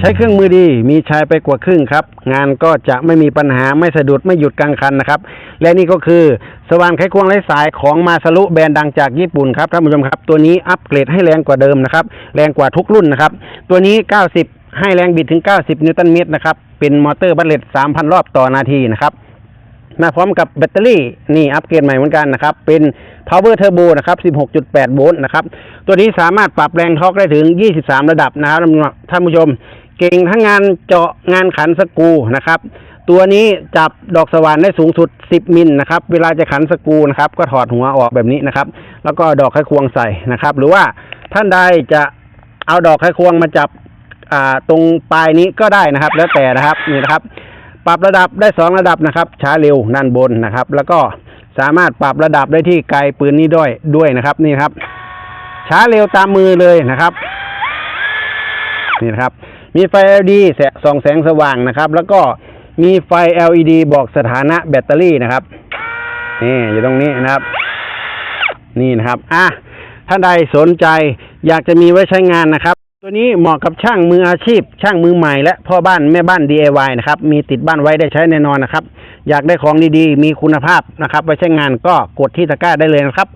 ใช้เครื่องมือดีมีชายไปกว่าครึ่งครับ งานก็จะไม่มีปัญหาไม่สะดุดไม่หยุดกลางคันนะครับ และนี่ก็คือสว่านไขควงไร้สายของมาซารุแบรนด์ดังจากญี่ปุ่นครับท่านผู้ชมครับ ตัวนี้อัปเกรดให้แรงกว่าเดิมนะครับ แรงกว่าทุกรุ่นนะครับ ตัวนี้ 90 ให้แรงบิดถึง 90 นิวตันเมตรนะครับ เป็นมอเตอร์บัลเลต3,000 รอบต่อนาทีนะครับมาพร้อมกับแบตเตอรี่นี่อัปเกรดใหม่เหมือนกันนะครับ เป็น power turbo นะครับ 16.8 โวลต์นะครับ ตัวนี้สามารถปรับแรงทอร์กได้ถึง 23 ระดับนะครับท่านผู้ชม เก่งทั้งงานเจาะงานขันสกูนะครับ ตัวนี้จับดอกสว่านได้สูงสุด 10 มิลนะครับ เวลาจะขันสกูนะครับ ก็ถอดหัวออกแบบนี้นะครับ แล้วก็ดอกไขควงใส่นะครับ หรือว่าท่านใดจะเอาดอกไขควงมาจับตรงปลายนี้ก็ได้นะครับ แล้วแต่นะครับนี่นะครับ ปรับระดับได้สองระดับนะครับ ช้าเร็วด้านบนนะครับ แล้วก็สามารถปรับระดับได้ที่ไกลปืนนี้ด้วยด้วยนะครับนี่ครับ ช้าเร็วตามมือเลยนะครับ นี่นะครับ มีไฟ LED แสงส่องแสงสว่างนะครับ แล้วก็มีไฟ LED บอกสถานะแบตเตอรี่นะครับนี่อยู่ตรงนี้นะครับ นี่นะครับอะท่านใดสนใจอยากจะมีไว้ใช้งานนะครับ ตัวนี้เหมาะกับช่างมืออาชีพ ช่างมือใหม่และพ่อบ้านแม่บ้าน DIY นะครับ มีติดบ้านไว้ได้ใช้แน่นอนนะครับ อยากได้ของดีๆ มีคุณภาพนะครับ ไว้ใช้งานก็กดที่ตะกร้าได้เลยนะครับ